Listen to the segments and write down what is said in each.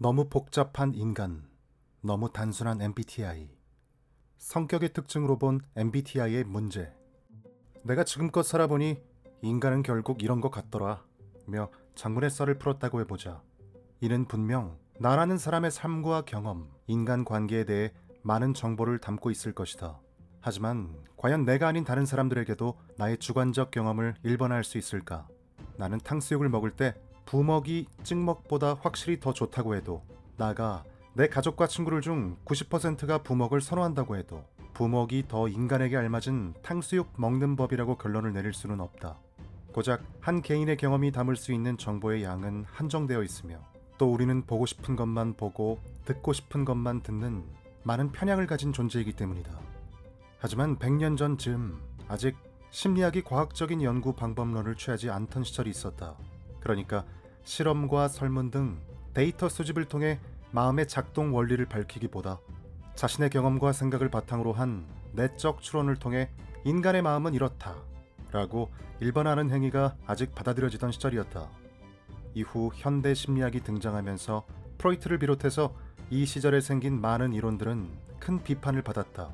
너무 복잡한 인간, 너무 단순한 MBTI. 성격의 특징으로 본 MBTI의 문제. 내가 지금껏 살아보니 인간은 결국 이런 것 같더라. 며 장문의 썰을 풀었다고 해보자. 이는 분명 나라는 사람의 삶과 경험, 인간 관계에 대해 많은 정보를 담고 있을 것이다. 하지만 과연 내가 아닌 다른 사람들에게도 나의 주관적 경험을 일반화할 수 있을까? 나는 탕수육을 먹을 때 부먹이 찍먹보다 확실히 더 좋다고 해도 나가 내 가족과 친구들 중 90%가 부먹을 선호한다고 해도 부먹이 더 인간에게 알맞은 탕수육 먹는 법이라고 결론을 내릴 수는 없다. 고작 한 개인의 경험이 담을 수 있는 정보의 양은 한정되어 있으며 또 우리는 보고 싶은 것만 보고 듣고 싶은 것만 듣는 많은 편향을 가진 존재이기 때문이다. 하지만 100년 전쯤 아직 심리학이 과학적인 연구 방법론을 취하지 않던 시절이 있었다. 그러니까 실험과 설문 등 데이터 수집을 통해 마음의 작동 원리를 밝히기보다 자신의 경험과 생각을 바탕으로 한 내적 추론을 통해 인간의 마음은 이렇다 라고 일반화하는 행위가 아직 받아들여지던 시절이었다. 이후 현대 심리학이 등장하면서 프로이트를 비롯해서 이 시절에 생긴 많은 이론들은 큰 비판을 받았다.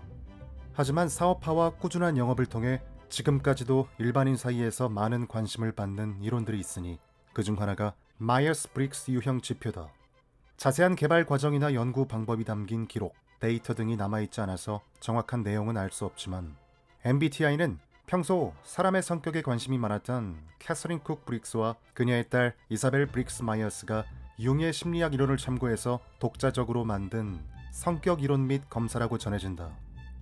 하지만 사업화와 꾸준한 영업을 통해 지금까지도 일반인 사이에서 많은 관심을 받는 이론들이 있으니 그중 하나가 마이어스 브릭스 유형 지표다. 자세한 개발 과정이나 연구 방법이 담긴 기록, 데이터 등이 남아있지 않아서 정확한 내용은 알 수 없지만 MBTI는 평소 사람의 성격에 관심이 많았던 캐서린 쿡 브릭스와 그녀의 딸 이사벨 브릭스 마이어스가 융의 심리학 이론을 참고해서 독자적으로 만든 성격 이론 및 검사라고 전해진다.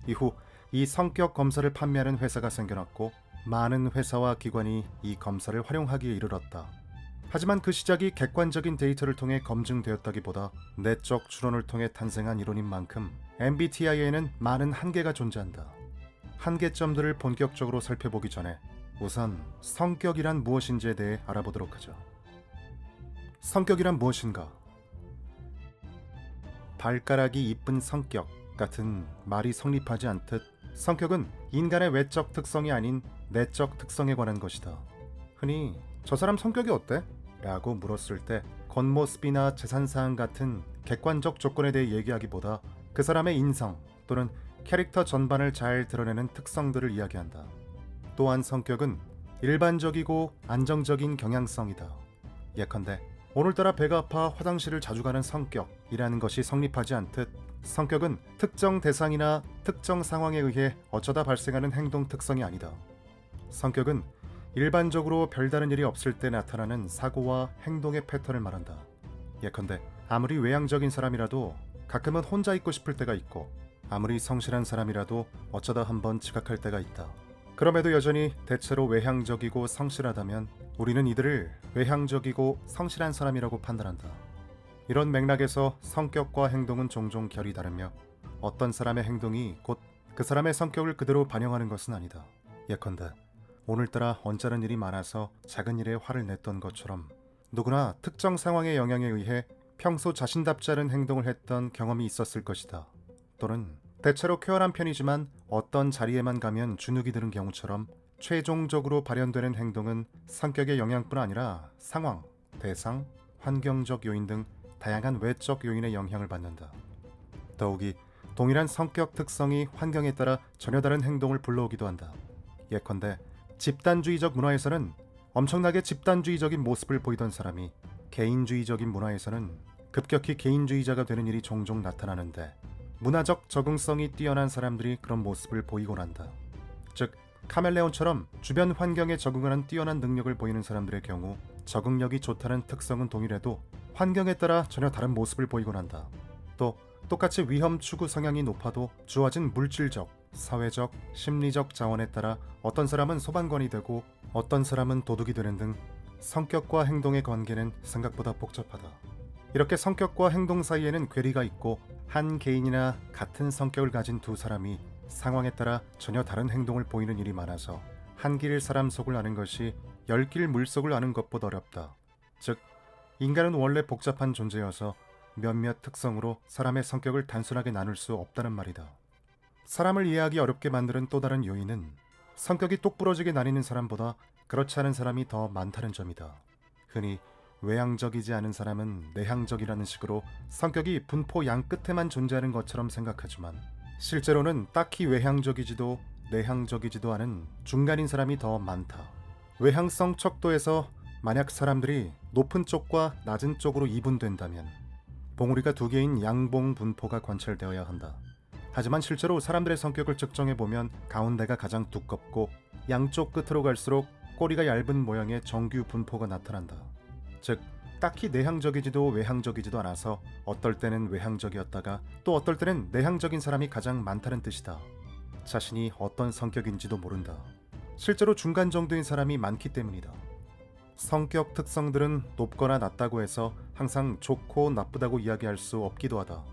이후 이 성격 검사를 판매하는 회사가 생겨났고 많은 회사와 기관이 이 검사를 활용하기에 이르렀다. 하지만 그 시작이 객관적인 데이터를 통해 검증되었다기보다 내적 추론을 통해 탄생한 이론인 만큼 MBTI에는 많은 한계가 존재한다. 한계점들을 본격적으로 살펴보기 전에 우선 성격이란 무엇인지에 대해 알아보도록 하죠. 성격이란 무엇인가? 발가락이 이쁜 성격 같은 말이 성립하지 않듯 성격은 인간의 외적 특성이 아닌 내적 특성에 관한 것이다. 흔히 저 사람 성격이 어때? 라고 물었을 때 겉모습이나 재산사항 같은 객관적 조건에 대해 얘기하기보다 그 사람의 인성 또는 캐릭터 전반을 잘 드러내는 특성들을 이야기한다. 또한 성격은 일반적이고 안정적인 경향성이다. 예컨대 오늘따라 배가 아파 화장실을 자주 가는 성격이라는 것이 성립하지 않듯 성격은 특정 대상이나 특정 상황에 의해 어쩌다 발생하는 행동 특성이 아니다. 성격은 일반적으로 별다른 일이 없을 때 나타나는 사고와 행동의 패턴을 말한다. 예컨대 아무리 외향적인 사람이라도 가끔은 혼자 있고 싶을 때가 있고 아무리 성실한 사람이라도 어쩌다 한번 지각할 때가 있다. 그럼에도 여전히 대체로 외향적이고 성실하다면 우리는 이들을 외향적이고 성실한 사람이라고 판단한다. 이런 맥락에서 성격과 행동은 종종 결이 다르며 어떤 사람의 행동이 곧 그 사람의 성격을 그대로 반영하는 것은 아니다. 예컨대 오늘따라 언짢은 일이 많아서 작은 일에 화를 냈던 것처럼 누구나 특정 상황의 영향에 의해 평소 자신답지 않은 행동을 했던 경험이 있었을 것이다. 또는 대체로 쾌활한 편이지만 어떤 자리에만 가면 주눅이 드는 경우처럼 최종적으로 발현되는 행동은 성격의 영향뿐 아니라 상황, 대상, 환경적 요인 등 다양한 외적 요인의 영향을 받는다. 더욱이 동일한 성격 특성이 환경에 따라 전혀 다른 행동을 불러오기도 한다. 예컨대 집단주의적 문화에서는 엄청나게 집단주의적인 모습을 보이던 사람이 개인주의적인 문화에서는 급격히 개인주의자가 되는 일이 종종 나타나는데 문화적 적응성이 뛰어난 사람들이 그런 모습을 보이곤 한다. 즉 카멜레온처럼 주변 환경에 적응하는 뛰어난 능력을 보이는 사람들의 경우 적응력이 좋다는 특성은 동일해도 환경에 따라 전혀 다른 모습을 보이곤 한다. 또 똑같이 위험 추구 성향이 높아도 주어진 물질적, 사회적, 심리적 자원에 따라 어떤 사람은 소방관이 되고 어떤 사람은 도둑이 되는 등 성격과 행동의 관계는 생각보다 복잡하다. 이렇게 성격과 행동 사이에는 괴리가 있고 한 개인이나 같은 성격을 가진 두 사람이 상황에 따라 전혀 다른 행동을 보이는 일이 많아서 한 길 사람 속을 아는 것이 열 길 물속을 아는 것보다 어렵다. 즉 인간은 원래 복잡한 존재여서 몇몇 특성으로 사람의 성격을 단순하게 나눌 수 없다는 말이다. 사람을 이해하기 어렵게 만드는 또 다른 요인은 성격이 똑부러지게 나뉘는 사람보다 그렇지 않은 사람이 더 많다는 점이다. 흔히 외향적이지 않은 사람은 내향적이라는 식으로 성격이 분포 양 끝에만 존재하는 것처럼 생각하지만 실제로는 딱히 외향적이지도 내향적이지도 않은 중간인 사람이 더 많다. 외향성 척도에서 만약 사람들이 높은 쪽과 낮은 쪽으로 이분된다면 봉우리가 두 개인 양봉 분포가 관찰되어야 한다. 하지만 실제로 사람들의 성격을 측정해 보면 가운데가 가장 두껍고 양쪽 끝으로 갈수록 꼬리가 얇은 모양의 정규 분포가 나타난다. 즉 딱히 내향적이지도 외향적이지도 않아서 어떨 때는 외향적이었다가 또 어떨 때는 내향적인 사람이 가장 많다는 뜻이다. 자신이 어떤 성격인지도 모른다. 실제로 중간 정도인 사람이 많기 때문이다. 성격 특성들은 높거나 낮다고 해서 항상 좋고 나쁘다고 이야기할 수 없기도 하다.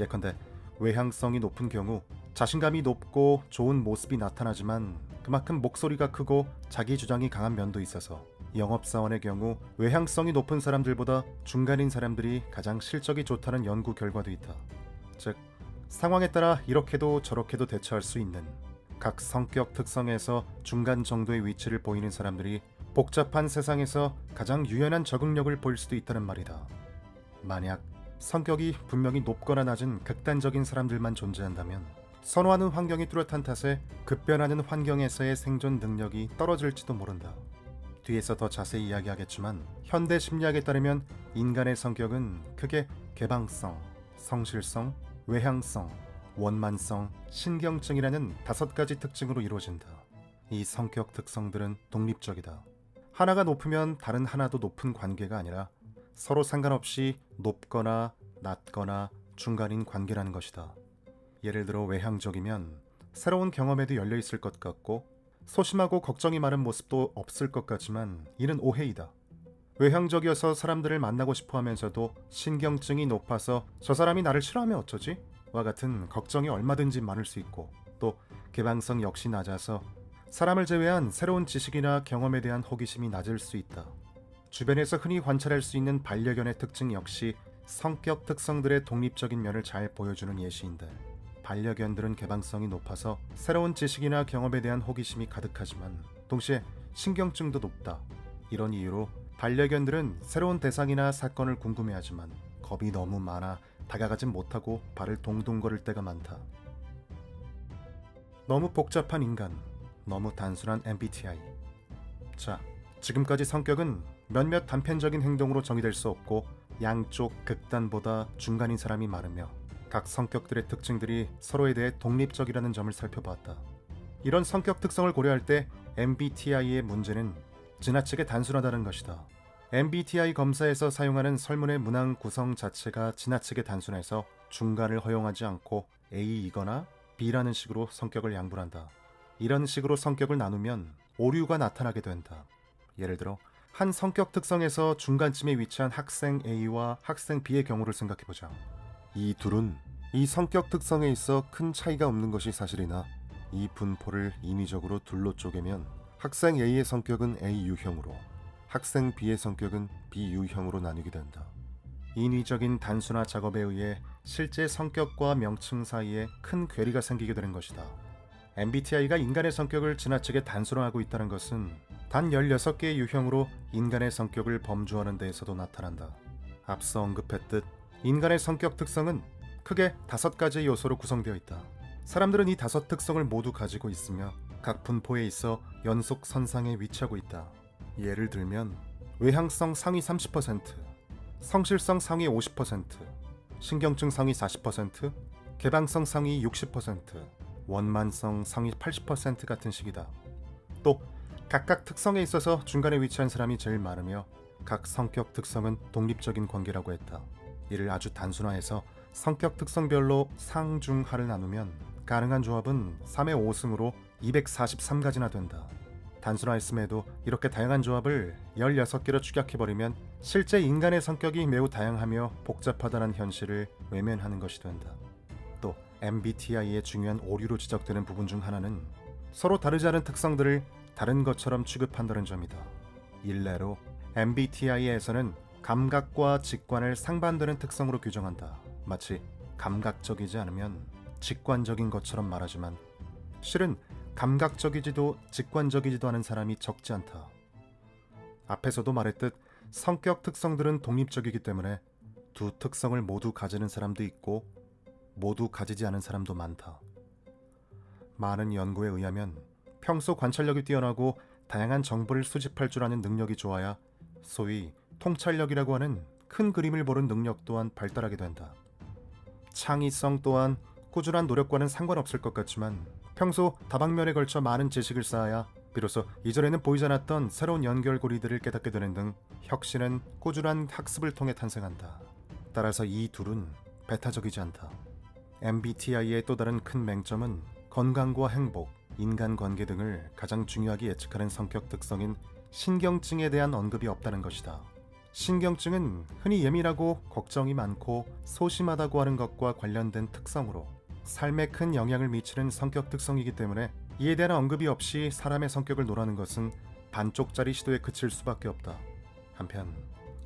예컨대 외향성이 높은 경우 자신감이 높고 좋은 모습이 나타나지만 그만큼 목소리가 크고 자기 주장이 강한 면도 있어서 영업사원의 경우 외향성이 높은 사람들보다 중간인 사람들이 가장 실적이 좋다는 연구 결과도 있다. 즉 상황에 따라 이렇게도 저렇게도 대처할 수 있는 각 성격 특성에서 중간 정도의 위치를 보이는 사람들이 복잡한 세상에서 가장 유연한 적응력을 보일 수도 있다는 말이다. 만약 성격이 분명히 높거나 낮은 극단적인 사람들만 존재한다면 선호하는 환경이 뚜렷한 탓에 급변하는 환경에서의 생존 능력이 떨어질지도 모른다. 뒤에서 더 자세히 이야기하겠지만 현대 심리학에 따르면 인간의 성격은 크게 개방성, 성실성, 외향성, 원만성, 신경증이라는 다섯 가지 특징으로 이루어진다. 이 성격 특성들은 독립적이다. 하나가 높으면 다른 하나도 높은 관계가 아니라 서로 상관없이 높거나 낮거나 중간인 관계라는 것이다. 예를 들어 외향적이면 새로운 경험에도 열려 있을 것 같고 소심하고 걱정이 많은 모습도 없을 것 같지만 이는 오해이다. 외향적이어서 사람들을 만나고 싶어 하면서도 신경증이 높아서 저 사람이 나를 싫어하면 어쩌지? 와 같은 걱정이 얼마든지 많을 수 있고 또 개방성 역시 낮아서 사람을 제외한 새로운 지식이나 경험에 대한 호기심이 낮을 수 있다. 주변에서 흔히 관찰할 수 있는 반려견의 특징 역시 성격 특성들의 독립적인 면을 잘 보여주는 예시인데 반려견들은 개방성이 높아서 새로운 지식이나 경험에 대한 호기심이 가득하지만 동시에 신경증도 높다. 이런 이유로 반려견들은 새로운 대상이나 사건을 궁금해하지만 겁이 너무 많아 다가가진 못하고 발을 동동 거릴 때가 많다. 너무 복잡한 인간, 너무 단순한 MBTI. 자, 지금까지 성격은 몇몇 단편적인 행동으로 정의될 수 없고 양쪽 극단보다 중간인 사람이 많으며 각 성격들의 특징들이 서로에 대해 독립적이라는 점을 살펴봤다. 이런 성격 특성을 고려할 때 MBTI의 문제는 지나치게 단순하다는 것이다. MBTI 검사에서 사용하는 설문의 문항 구성 자체가 지나치게 단순해서 중간을 허용하지 않고 A이거나 B라는 식으로 성격을 양분한다. 이런 식으로 성격을 나누면 오류가 나타나게 된다. 예를 들어 한 성격 특성에서 중간쯤에 위치한 학생 A와 학생 B의 경우를 생각해 보자. 이 둘은 이 성격 특성에 있어 큰 차이가 없는 것이 사실이나 이 분포를 인위적으로 둘로 쪼개면 학생 A의 성격은 A 유형으로 학생 B의 성격은 B 유형으로 나뉘게 된다. 인위적인 단순화 작업에 의해 실제 성격과 명칭 사이에 큰 괴리가 생기게 되는 것이다. MBTI가 인간의 성격을 지나치게 단순화하고 있다는 것은 단 16개의 유형으로 인간의 성격을 범주하는 데에서도 나타난다. 앞서 언급했듯 인간의 성격 특성은 크게 다섯 가지의 요소로 구성되어 있다. 사람들은 이 다섯 특성을 모두 가지고 있으며 각 분포에 있어 연속 선상에 위치하고 있다. 예를 들면 외향성 상위 30%, 성실성 상위 50%, 신경증 상위 40%, 개방성 상위 60%, 원만성 상위 80% 같은 식이다. 또 각각 특성에 있어서 중간에 위치한 사람이 제일 많으며 각 성격 특성은 독립적인 관계라고 했다. 이를 아주 단순화해서 성격 특성별로 상중하를 나누면 가능한 조합은 3의 5승으로 243가지나 된다. 단순화했음에도 이렇게 다양한 조합을 16개로 축약해버리면 실제 인간의 성격이 매우 다양하며 복잡하다는 현실을 외면하는 것이 된다. 또 MBTI의 중요한 오류로 지적되는 부분 중 하나는 서로 다르지 않은 특성들을 다른 것처럼 취급한다는 점이다. 일례로 MBTI에서는 감각과 직관을 상반되는 특성으로 규정한다. 마치 감각적이지 않으면 직관적인 것처럼 말하지만 실은 감각적이지도 직관적이지도 않은 사람이 적지 않다. 앞에서도 말했듯 성격 특성들은 독립적이기 때문에 두 특성을 모두 가지는 사람도 있고 모두 가지지 않은 사람도 많다. 많은 연구에 의하면 평소 관찰력이 뛰어나고 다양한 정보를 수집할 줄 아는 능력이 좋아야 소위 통찰력이라고 하는 큰 그림을 보는 능력 또한 발달하게 된다. 창의성 또한 꾸준한 노력과는 상관없을 것 같지만 평소 다방면에 걸쳐 많은 지식을 쌓아야 비로소 이전에는 보이지 않았던 새로운 연결고리들을 깨닫게 되는 등 혁신은 꾸준한 학습을 통해 탄생한다. 따라서 이 둘은 배타적이지 않다. MBTI의 또 다른 큰 맹점은 건강과 행복, 인간관계 등을 가장 중요하게 예측하는 성격 특성인 신경증에 대한 언급이 없다는 것이다. 신경증은 흔히 예민하고 걱정이 많고 소심하다고 하는 것과 관련된 특성으로 삶에 큰 영향을 미치는 성격 특성이기 때문에 이에 대한 언급이 없이 사람의 성격을 논하는 것은 반쪽짜리 시도에 그칠 수밖에 없다. 한편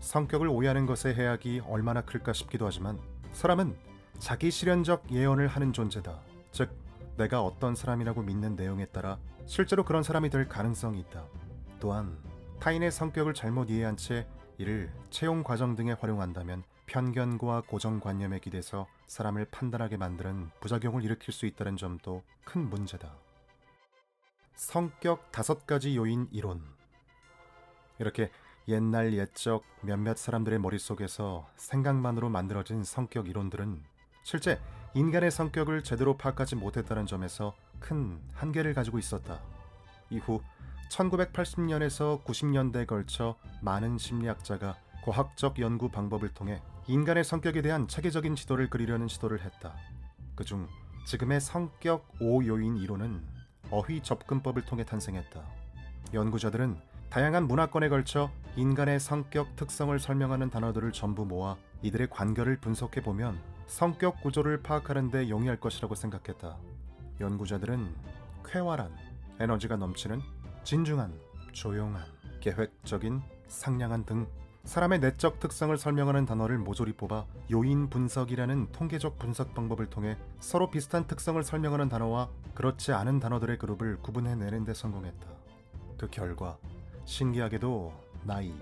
성격을 오해하는 것의 해악이 얼마나 클까 싶기도 하지만 사람은 자기 실현적 예언을 하는 존재다. 즉 내가 어떤 사람이라고 믿는 내용에 따라 실제로 그런 사람이 될 가능성이 있다. 또한 타인의 성격을 잘못 이해한 채 이를 채용 과정 등에 활용한다면 편견과 고정관념에 기대서 사람을 판단하게 만드는 부작용을 일으킬 수 있다는 점도 큰 문제다. 성격 다섯 가지 요인 이론. 이렇게 옛날 옛적 몇몇 사람들의 머릿속에서 생각만으로 만들어진 성격 이론들은 실제 인간의 성격을 제대로 파악하지 못했다는 점에서 큰 한계를 가지고 있었다. 이후 1980년에서 90년대에 걸쳐 많은 심리학자가 과학적 연구 방법을 통해 인간의 성격에 대한 체계적인 지도를 그리려는 시도를 했다. 그중 지금의 성격 5요인 이론은 어휘 접근법을 통해 탄생했다. 연구자들은 다양한 문화권에 걸쳐 인간의 성격 특성을 설명하는 단어들을 전부 모아 이들의 관계를 분석해 보면 성격 구조를 파악하는 데 용이할 것이라고 생각했다. 연구자들은 쾌활한, 에너지가 넘치는, 진중한, 조용한, 계획적인, 상냥한 등 사람의 내적 특성을 설명하는 단어를 모조리 뽑아 요인 분석이라는 통계적 분석 방법을 통해 서로 비슷한 특성을 설명하는 단어와 그렇지 않은 단어들의 그룹을 구분해내는 데 성공했다. 그 결과 신기하게도 나이,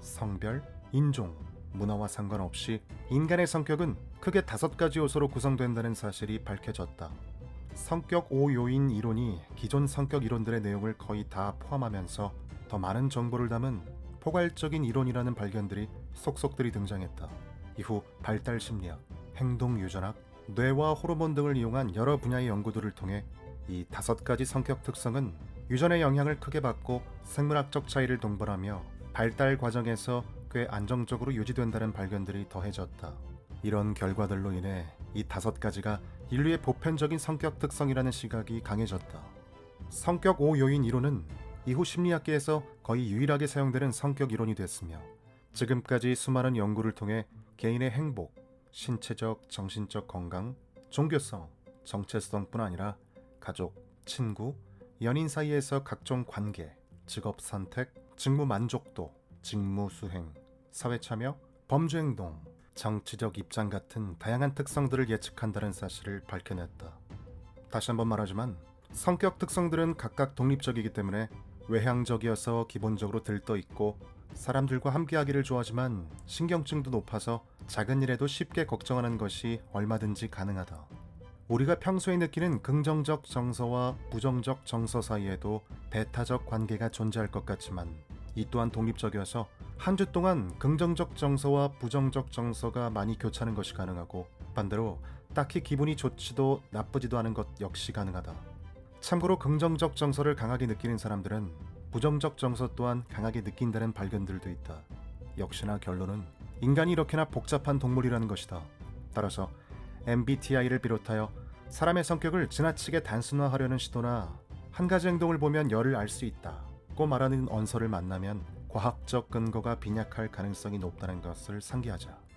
성별, 인종, 문화와 상관없이 인간의 성격은 크게 다섯 가지 요소로 구성된다는 사실이 밝혀졌다. 성격 5요인 이론이 기존 성격 이론들의 내용을 거의 다 포함하면서 더 많은 정보를 담은 포괄적인 이론이라는 발견들이 속속들이 등장했다. 이후 발달 심리학, 행동 유전학, 뇌와 호르몬 등을 이용한 여러 분야의 연구들을 통해 이 다섯 가지 성격 특성은 유전의 영향을 크게 받고 생물학적 차이를 동반하며 발달 과정에서 꽤 안정적으로 유지된다는 발견들이 더해졌다. 이런 결과들로 인해 이 다섯 가지가 인류의 보편적인 성격 특성이라는 시각이 강해졌다. 성격 5 요인 이론은 이후 심리학계에서 거의 유일하게 사용되는 성격 이론이 됐으며 지금까지 수많은 연구를 통해 개인의 행복, 신체적, 정신적 건강, 종교성, 정체성뿐 아니라 가족, 친구, 연인 사이에서 각종 관계, 직업 선택, 직무 만족도, 직무 수행, 사회 참여, 범죄 행동, 정치적 입장 같은 다양한 특성들을 예측한다는 사실을 밝혀냈다. 다시 한번 말하지만 성격 특성들은 각각 독립적이기 때문에 외향적이어서 기본적으로 들떠 있고 사람들과 함께하기를 좋아하지만 신경증도 높아서 작은 일에도 쉽게 걱정하는 것이 얼마든지 가능하다. 우리가 평소에 느끼는 긍정적 정서와 부정적 정서 사이에도 배타적 관계가 존재할 것 같지만 이 또한 독립적이어서 한 주 동안 긍정적 정서와 부정적 정서가 많이 교차하는 것이 가능하고 반대로 딱히 기분이 좋지도 나쁘지도 않은 것 역시 가능하다. 참고로 긍정적 정서를 강하게 느끼는 사람들은 부정적 정서 또한 강하게 느낀다는 발견들도 있다. 역시나 결론은 인간이 이렇게나 복잡한 동물이라는 것이다. 따라서 MBTI를 비롯하여 사람의 성격을 지나치게 단순화하려는 시도나 한 가지 행동을 보면 열을 알 수 있다. 고 말하는 언서를 만나면 과학적 근거가 빈약할 가능성이 높다는 것을 상기하자.